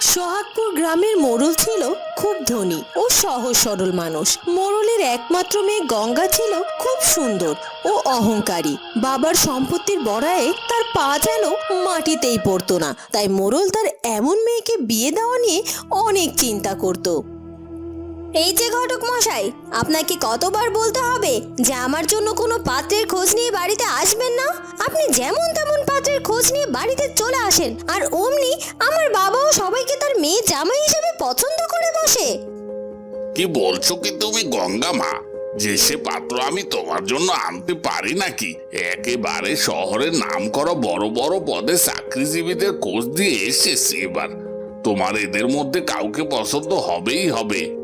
সোহাগপুর গ্রামের মোড়ল ছিল খুব ধনী ও সহজ সরল মানুষ। মোড়লের একমাত্র মেয়ে গঙ্গা ছিল খুব সুন্দর ও অহংকারী। বাবার সম্পত্তির বড়ায়ে তার পা যেন মাটিতেই পড়তো না। তাই মোড়ল তার এমন মেয়েকে বিয়ে দেওয়া নিয়ে অনেক চিন্তা করত। এই যে ঘটক মশাই, আপনাকে কতবার বলতে হবে যে আমার জন্য কোনো পাত্রের খোঁজ নিয়ে বাড়িতে আসবেন না? আপনি যেমন তেমন পাত্রের খোঁজ নিয়ে বাড়িতে চলে আসেন, আর অমনি আমার বাবাও সবাইকে তার মেয়ে জামাই হিসেবে পছন্দ করে বসে। কি বলছো কি তুমি, গঙ্গা মা? যে সে পাত্র আমি তোমার জন্য আনতে পারি নাকি? একেবারে শহরের নাম করা বড় বড় পদে চাকরিজীবীদের খোঁজ দিয়ে এসেছি এবার। তোমার এদের মধ্যে কাউকে পছন্দ হবেই হবে।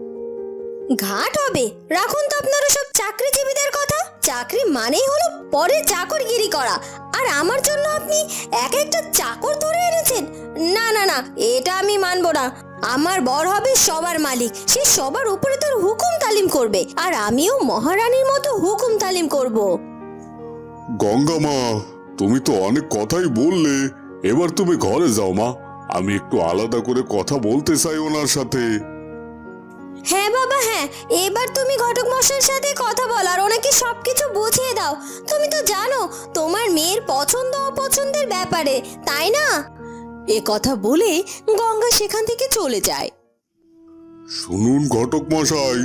ঘাট হবে। রাখুন তো আপনারা সব চাকরিজীবীদের কথা। চাকরি মানেই হলো পরে চাকরগিরি করা। আর আমার জন্য আপনি এক একটা চাকর ধরে এনেছেন। না না না, এটা আমি মানবো না। আমার বর হবে সবার মালিক। সে সবার উপরে তার হুকুম তালিম করবে। আর আমিও মহারানীর মতো হুকুম তালিম করব। গঙ্গা মা, তুমি তো অনেক কথাই বললে। এবার তুমি ঘরে যাও মা। আমি একটু আলাদা করে কথা বলতে চাই ওনার সাথে। হ্যাঁ বাবা হ্যাঁ। এবার তুমি ঘটক মশাইয়ের সাথে কথা বল আর ওনাকে সবকিছু বুঝিয়ে দাও। তুমি তো জানো, তোমার মেয়ের পছন্দ অপছন্দের ব্যাপারে, তাই না? এ কথা বলে গঙ্গা সেখান থেকে চলে যায়। শুনুন ঘটক মশাই,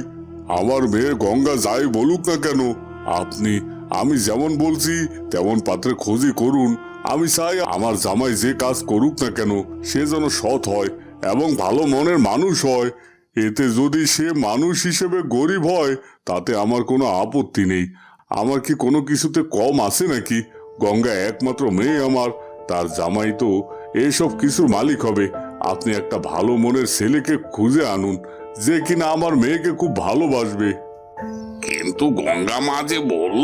আমার মেয়ে গঙ্গা যাই বলুক না কেন, আপনি, আমি যেমন বলছি, তেমন পাত্রে খোঁজই করুন। আমি চাই আমার জামাই যে কাজ করুক না কেন, সে যেন সৎ হয় এবং ভালো মনের মানুষ হয়। এতে যদি সে মানুষ হিসেবে গরিব হয় তাতে আমার কোনো আপত্তি নেই। আমার কি কোনো কিছুতে কম আছে নাকি? গঙ্গা একমাত্র মেয়ে আমার তার জামাই তো এসব কিছুর মালিক হবে। আপনি একটা ভালো মনের ছেলেকে খুঁজে আনুন যে কিনা আমার মেয়েকে খুব ভালোবাসবে। কিন্তু গঙ্গা মা যে বলল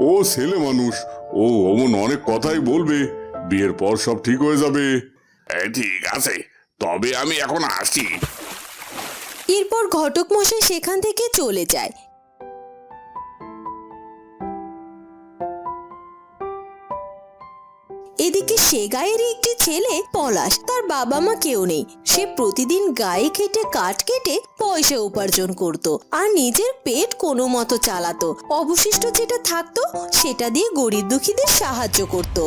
ও ছেলে মানুষ ও অমন অনেক কথাই বলবে বিয়ের পর সব ঠিক হয়ে যাবে। "এ, ঠিক আছে তবে আমি এখন আসি এরপর ঘটক মশাই সেখান থেকে চলে যায়। এদিকে সে গায়েরই একটি ছেলে পলাশ, তার বাবা মা কেউ নেই। সে প্রতিদিন গায়ে খেটে কাঠ কেটে পয়সা উপার্জন করত আর নিজের পেট কোনো মতো চালাতো। অবশিষ্ট যেটা থাকতো, সেটা দিয়ে গরিব দুঃখীদের সাহায্য করত।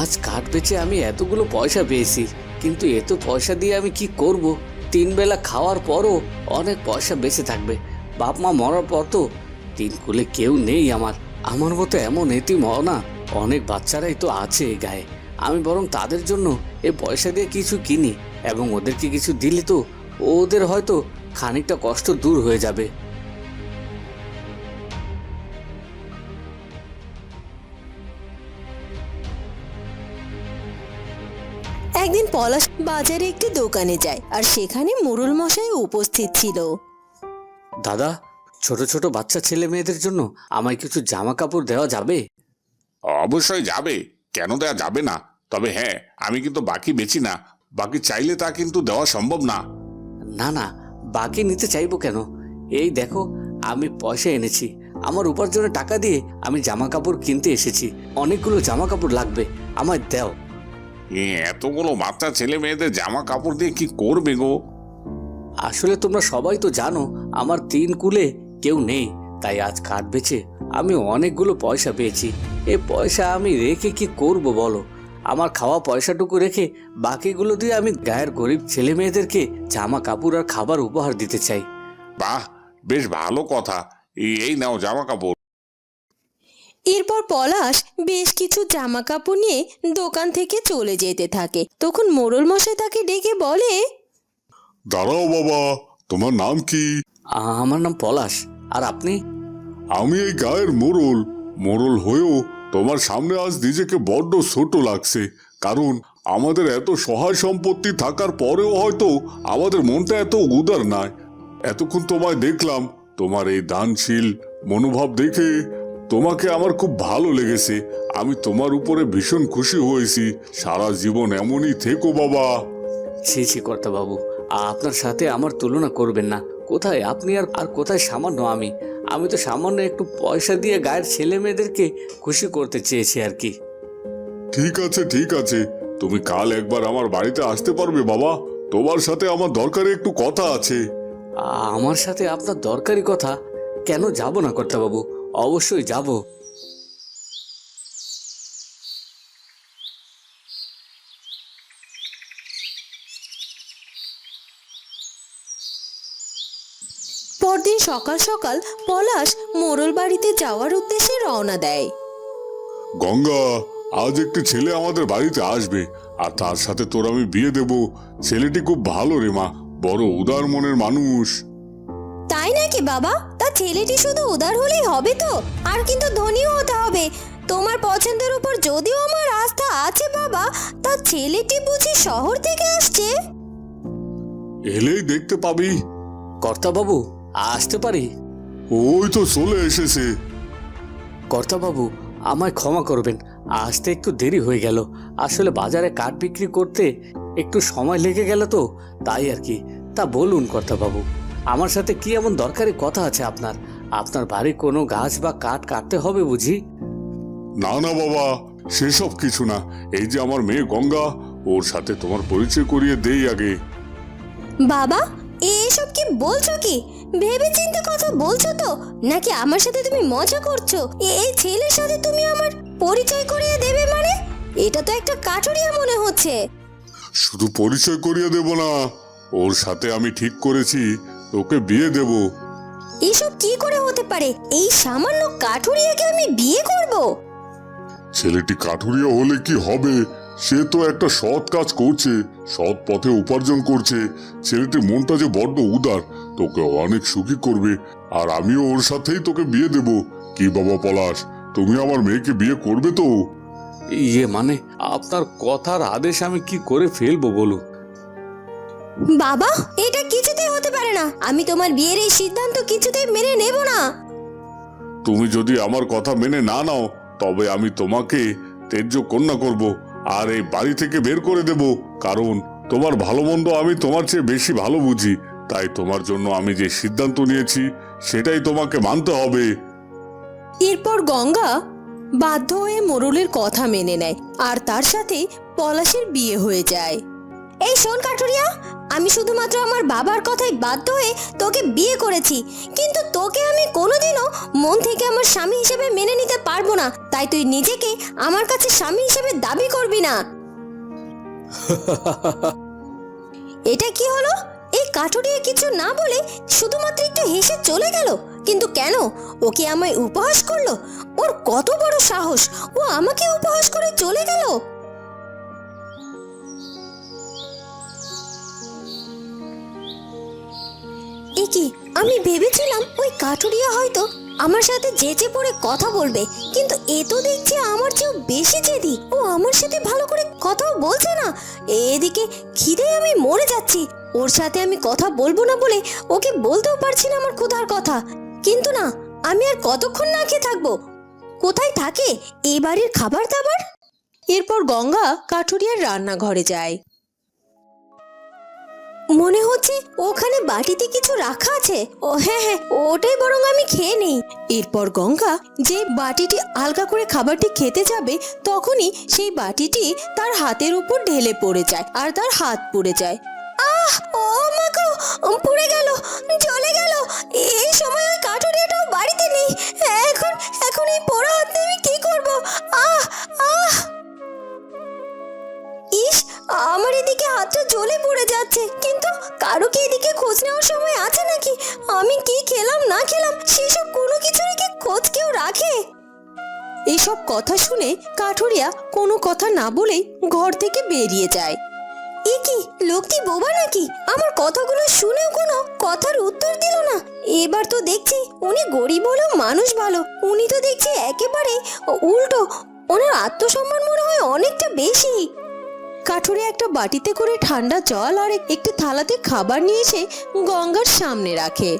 আজ কাঠ বেচে আমি এতগুলো পয়সা পেয়েছি, কিন্তু এত পয়সা দিয়ে আমি কি করব? তিন বেলা খাওয়ার পরও অনেক পয়সা বেঁচে থাকবে। বাপ মা মরার পর তো তিন কুলে কেউ নেই আমার। আমার মতো এমন এটি না অনেক বাচ্চারাই তো আছে এই গায়ে। আমি বরং তাদের জন্য এ পয়সা দিয়ে কিছু কিনি এবং ওদেরকে কিছু দিলে তো ওদের হয়তো খানিকটা কষ্ট দূর হয়ে যাবে। পলাশ বাজারে একটি দোকানে যায় আর সেখানে মোরল মশাই উপস্থিত ছিল। দাদা ছোট ছোট বাচ্চা ছেলে মেয়েদের জন্য আমায় কিছু জামা কাপড় দেওয়া যাবে? অবশ্যই যাবে। কেন দেওয়া যাবে না? তবে হ্যাঁ আমি কিন্তু বাকি বেচি না। বাকি চাইলে তা কিন্তু দেওয়া সম্ভব না। না না বাকি নিতে চাইব কেন? এই দেখো আমি পয়সা এনেছি। আমার উপার্জনের টাকা দিয়ে আমি জামা কাপড় কিনতে এসেছি। অনেকগুলো জামা কাপড় লাগবে। আমায় দাও। এ, এতগুলো বাচ্চা ছেলে মেয়েদের জামা কাপড় দিয়ে কি করবে গো? আসলে তোমরা সবাই তো জানো আমার তিন কুলে কেউ নেই তাই আজ কাঠ বেচে আমি অনেকগুলো পয়সা পেয়েছি। এ পয়সা আমি রেখে কি করব বলো? আমার খাওয়া পয়সাটুকু রেখে বাকিগুলো দিয়ে আমি গায়ের গরিব ছেলে মেয়েদেরকে জামা কাপড় আর খাবার উপহার দিতে চাই। বাহ বেশ ভালো কথা। এই- এই নাও জামা কাপড়। এরপর পলাশ বেশ কিছু জামা কাপড় নিয়ে দোকান থেকে চলে যেতে থাকে। তখন মোড়ল মশাই তাকে ডেকে বলে দাঁড়াও বাবা তোমার নাম কি? আমার নাম পলাশ। আর আপনি? আমি এই গায়ের মোড়ল। মোড়ল হয়েও তোমার সামনে আজ নিজেকে বড্ড ছোট লাগছে। কারণ আমাদের এত সহায় সম্পত্তি থাকার পরেও হয়তো আমাদের মনটা এত উদার নয় এতক্ষণ তোমায় দেখলাম তোমার এই দানশীল মনোভাব দেখে তোমাকে আমার খুব ভালো লেগেছে। আমি তোমার উপরে ভীষণ খুশি হয়েছি। সারা জীবন এমনই থেকো বাবা। ছি ছি কর্তা বাবু আপনার সাথে আমার তুলনা করবেন না। কোথায় আপনি আর আর কোথায় সামান্য আমি? আমি তো সামান্য একটু পয়সা দিয়ে গায়ের ছেলে মেয়েদেরকে খুশি করতে চেয়েছি আর কি। ঠিক আছে ঠিক আছে। তুমি কাল একবার আমার বাড়িতে আসতে পারবে বাবা। তোমার সাথে আমার দরকারি একটু কথা আছে। আমার সাথে আপনার দরকারি কথা? কেন যাব না কর্তাবাবু অবশ্যই যাব। পরদিন সকাল সকাল পলাশ মোরল বাড়িতে যাওয়ার উদ্দেশ্যে রওনা দেয়। গঙ্গা আজ একটি ছেলে আমাদের বাড়িতে আসবে আর তার সাথে তোর আমি বিয়ে দেব। ছেলেটি খুব ভালো রে মা বড় উদার মনের মানুষ। তাই নাকি বাবা? তা ছেলেটি শুধু উদার হলেই হবে তো। আর কিন্তু ধনীও হতে হবে। তোমার পছন্দের উপর যদিও আমার আস্থা আছে বাবা তা ছেলেটি বুঝি শহর থেকে আসছে? এলেই দেখতে পাবি। কর্তাবাবু আসতে পারি? ওই তো চলে এসেছে। কর্তাবাবু আমায় ক্ষমা করবেন আসতে একটু দেরি হয়ে গেল। আসলে বাজারে কাঠ বিক্রি করতে একটু সময় লেগে গেল তো তাই আর কি। তা বলুন কর্তাবাবু। আমার সাথে কি এমন দরকারি কথা আছে আপনার? আপনার বাড়ি কোনো গাছ বা কাঠ কাটতে হবে বুঝি? না না বাবা সেসব কিছু না। এই যে আমার মেয়ে গঙ্গা ওর সাথে তোমার পরিচয় করিয়ে দেই আগে। বাবা এসব কি বলছো কি? ভেবে চিন্তে কথা বলছো তো? নাকি আমার সাথে তুমি মজা করছ? এই ছেলের সাথে তুমি আমার পরিচয় করিয়ে দেবে মানে? এটা তো একটা কাঠুরিয়া মনে হচ্ছে। শুধু পরিচয় করিয়ে দেব না ওর সাথে আমি ঠিক করেছি। তোকে বিয়ে দেব। এসব কি করে হতে পারে? এই সামান্য কাঠুরিয়াকে আমি বিয়ে করব? ছেলেটি কাঠুরিয়া হলে কি হবে? সে তো একটা সৎ কাজ করছে সৎ পথে উপার্জন করছে। ছেলেটির মনটা যে বড্ড উদার তোকে অনেক সুখী করবে। আর আমিও ওর সাথেই তোকে বিয়ে দেব। কি বাবা পলাশ তুমি আমার মেয়েকে বিয়ে করবে তো? ইয়ে মানে আপনার কথার আদেশ আমি কি করে ফেলব বলুন? বাবা এটা কিছুতেই হতে পারে না। আমি তোমার বিয়ের এই সিদ্ধান্ত কিছুতেই মেনে নেব না। তুমি যদি আমার কথা মেনে না নাও তবে আমি তোমাকে তেজ্য কন্যা করব আর এই বাড়ি থেকে বের করে দেব। কারণ তোমার ভালো মন্দ আমি তোমার চেয়ে বেশি ভালো বুঝি। তাই তোমার জন্য আমি যে সিদ্ধান্ত নিয়েছি সেটাই তোমাকে মানতে হবে। এরপর গঙ্গা বাধ্য হয়ে মোরলের কথা মেনে নেয় আর তার সাথে পলাশের বিয়ে হয়ে যায়। এই শোন কাঠুরিয়া আমি শুধুমাত্র আমার বাবার কথাই বাধ্য হয়ে তোকে বিয়ে করেছি। কিন্তু তোকে আমি কোনোদিনও মন থেকে আমার স্বামী হিসেবে মেনে নিতে পারব না। তাই তুই নিজেকে আমার কাছে স্বামী হিসেবে দাবি করবি না। এটা কি হলো? এই কাঠুরিয়া কিছু না বলে শুধুমাত্র একটু হেসে চলে গেল? কিন্তু কেন? ওকে আমায় উপহাস করল? ওর কত বড় সাহস! ও আমাকে উপহাস করে চলে গেল? এ কি, আমি ভেবেছিলাম ওই কাঠুরিয়া হয়তো আমার সাথে যেচে পড়ে কথা বলবে, কিন্তু এ তো দেখছি আমার চেয়েও বেশি জেদি। ও আমার সাথে ভালো করে কথাও বলছে না। এদিকে খিদে আমি মরে যাচ্ছি। ওর সাথে আমি কথা বলব না বলে ওকে বলতেও পারছি না আমার ক্ষুধার কথা। কিন্তু না, আমি আর কতক্ষণ না খেয়ে থাকব? কোথায় থাকে এই বাড়ির খাবার দাবার? এরপর গঙ্গা কাঠুরিয়ার রান্নাঘরে যায়। মনে হচ্ছে ওখানে বাটিতে কিছু রাখা আছে। ও হ্যাঁ হ্যাঁ ওটাই বরং আমি খেয়ে নেই। এরপর গঙ্গা যে বাটিটি আলগা করে খাবারটি খেতে যাবে, তখনই সেই বাটিটি তার হাতের উপর ঢেলে পড়ে যায় আর তার হাত পুড়ে যায়। আহ, ও মা গো, পুড়ে গেল, জ্বলে গেল। এই সময় ওই বাড়িতে নেই। এখন এখন এই আমার এদিকে হাতটা জ্বলে পড়ে যাচ্ছে, কিন্তু কারও কি এদিকে খোঁজ নেওয়ার সময় আছে নাকি? আমি কি খেলাম, না খেলাম, সেসব কোনো কিছুরই কি খোঁজ কেউ রাখে? এসব কথা শুনে কাঠুরিয়া কোনো কথা না বলেই ঘর থেকে বেরিয়ে যায়। এ কি লোকটি বোবা নাকি? আমার কথাগুলো শুনেও কোনো কথার উত্তর দিল না। এবার তো দেখছি উনি গরিব হলেও মানুষ ভালো। উনি তো দেখছি একেবারে উল্টো। ওনার আত্মসম্মান মনে হয় অনেকটা বেশি। কাঠুরে একটা বাটিতে করে ঠান্ডা জল আর একটি থালাতে খাবার নিয়ে এসে গঙ্গার সামনে রাখে।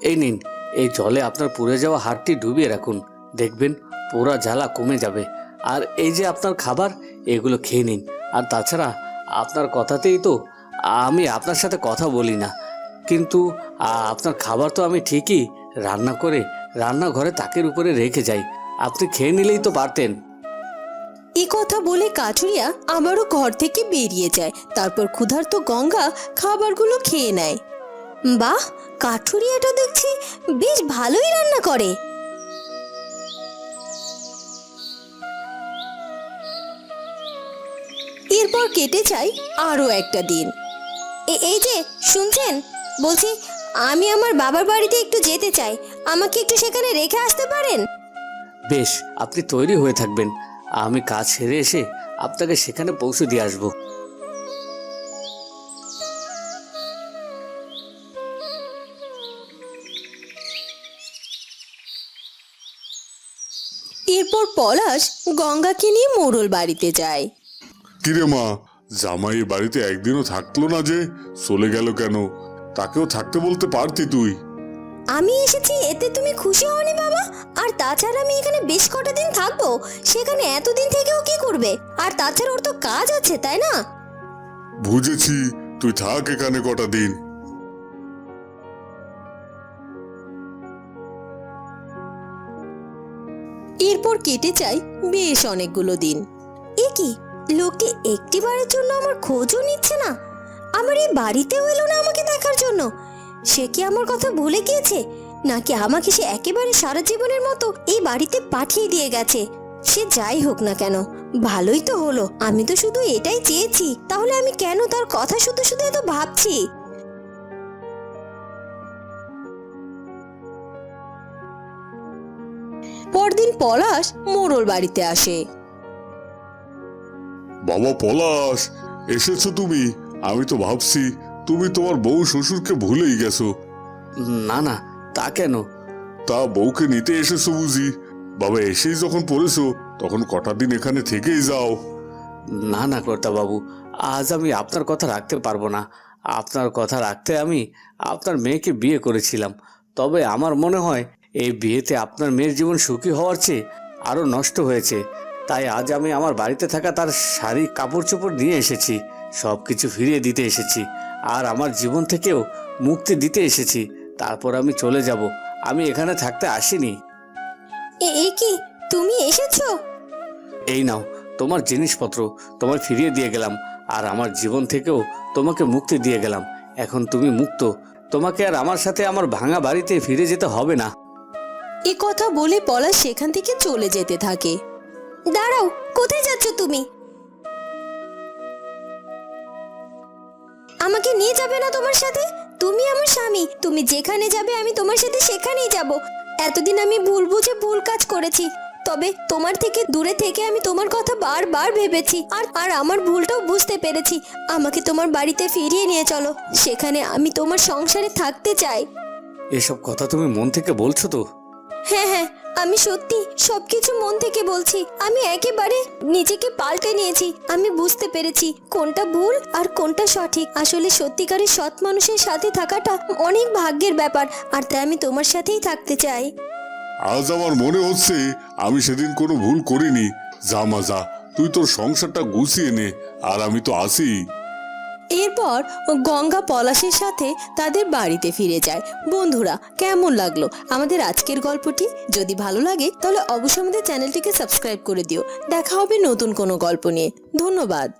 এই নিন, এই জলে আপনার পুড়ে যাওয়া হাড়টি ডুবিয়ে রাখুন। দেখবেন পোড়া জ্বালা কমে যাবে। আর এই যে আপনার খাবার, এগুলো খেয়ে নিন। আর তাছাড়া আপনার কথাতেই তো আমি আপনার সাথে কথা বলি না। কিন্তু আপনার খাবার তো আমি ঠিকই রান্না করে রান্নাঘরে তাকের উপরে রেখে যাই। আপনি খেয়ে নিলেই তো পারতেন। এ কথা বলে কাঠুরিয়া আবারও ঘর থেকে বেরিয়ে যায়। তারপর ক্ষুধার্ত গঙ্গা খাবারগুলো খেয়ে নেয়। বাহ, কাঠুরিয়াটা দেখছি বেশ ভালোই রান্না করে। এরপর কেটে যায় আরও একটা দিন। এই যে, শুনছেন? বলছি, আমি আমার বাবার বাড়িতে একটু যেতে চাই। আমাকে একটু সেখানে রেখে আসতে পারেন? বেশ, আপনি তৈরি হয়ে থাকবেন। আমি কাজ সেরে এসে আপনাকে সেখানে পৌঁছে দিয়ে আসব। এরপর পলাশ গঙ্গাকে নিয়ে মোড়ল বাড়িতে যায়। কিরে মা জামাই বাড়িতে একদিনও থাকল না যে চলে গেল কেন? তাকেও থাকতে বলতে পারতি তুই। আমি এসেছি এতে তুমি খুশি হওনি বাবা? আর তাছাড়া আমি এখানে বেশ কটা দিন থাকব। সেখানে এতদিন থেকেও কি করবে? আর তাছাড়া ওর তো কাজ আছে তাই না? বুঝেছি। তুই থাক এখানে কটা দিন। এরপর কেটে যায় বেশ অনেকগুলো দিন। এ কি? লোকটি একটিবারের জন্য আমার খোঁজও নিচ্ছে না। আমার এই বাড়িতেও এলো না আমাকে দেখার জন্য। সে কি আমার কথা ভুলে গিয়েছে? নাকি আমাকে সে একেবারে সারা জীবনের মতো এই বাড়িতে পাঠিয়ে দিয়ে গেছে? সে যাই হোক না কেন, ভালোই তো হলো। আমি তো শুধু এটাই চেয়েছি। তাহলে আমি কেন তার কথা শুধু শুধু এত ভাবছি? পরদিন পলাশ মোড়ল বাড়িতে আসে। বাবা পলাশ, এসেছ তুমি? আমি তো ভাবছি তুমি তোমার বউ শ্বশুরকে ভুলেই গেছো। না না তা কেন? তা বউকে নিতে এসেছ বুঝি। বাবা এসেই যখন পড়েছো তখন কটা দিন এখানে থেকেই যাও। না না কর্তা বাবু আজ আমি আপনার কথা রাখতে পারব না। আপনার কথা রাখতে আমি আপনার মেয়েকে বিয়ে করেছিলাম। তবে আমার মনে হয় এই বিয়েতে আপনার মেয়ের জীবন সুখী হওয়ার চেয়ে আরও নষ্ট হয়েছে। তাই আজ আমি আমার বাড়িতে থাকা তার শাড়ি কাপড় চোপড় নিয়ে এসেছি। সব কিছু ফিরিয়ে দিতে এসেছি। আর আমার জীবন থেকেও মুক্তি দিতে এসেছি। তারপর আমি চলে যাব। আমি এখানে থাকতে আসিনি। এ কি? তুমি এসেছ? এই নাও তোমার জিনিসপত্র তোমায় ফিরিয়ে দিয়ে গেলাম। আর আমার জীবন থেকেও তোমাকে মুক্তি দিয়ে গেলাম। এখন তুমি মুক্ত। তোমাকে আর আমার সাথে আমার ভাঙা বাড়িতে ফিরে যেতে হবে না। এ কথা বলে পলাশ সেখান থেকে চলে যেতে থাকে। দাঁড়াও কোথায় যাচ্ছ তুমি? নিয়ে যাবে না তোমার সাথে? তুমি আমার স্বামী। তুমি যেখানে যাবে আমি তোমার সাথে সেখানেই যাব। এতদিন আমি ভুল বুঝে ভুল কাজ করেছি। তবে তোমার থেকে দূরে থেকে আমি তোমার কথা বারবার ভেবেছি। আর আর আমার ভুলটাও বুঝতে পেরেছি। আমাকে তোমার বাড়িতে ফিরিয়ে নিয়ে চলো। সেখানে আমি তোমার সংসারে থাকতে চাই। এসব কথা তুমি মন থেকে বলছো তো? হ্যাঁ হ্যাঁ। আমি সত্যি সবকিছু মন থেকে বলছি। আমি একেবারে নিজেকে পাল্টে নিয়েছি। আমি বুঝতে পেরেছি কোনটা ভুল আর কোনটা সঠিক। আসলে সত্যিকারের সৎ মানুষের সাথে থাকাটা অনেক ভাগ্যের ব্যাপার, আর তাই আমি তোমার সাথেই থাকতে চাই। আজ আমার মনে হচ্ছে আমি সেদিন কোনো ভুল করিনি। যা মাজা তুই তোর সংসারটা গুছিয়ে নে, আর আমি তো আসি এরপর গঙ্গা পলাশের সাথে তাদের বাড়িতে ফিরে যায়। বন্ধুরা, কেমন লাগল আমাদের আজকের গল্পটি? যদি ভালো লাগে, তাহলে অবশ্যই আমাদের চ্যানেলটিকে সাবস্ক্রাইব করে দিও। দেখা হবে নতুন কোনো গল্প নিয়ে। ধন্যবাদ।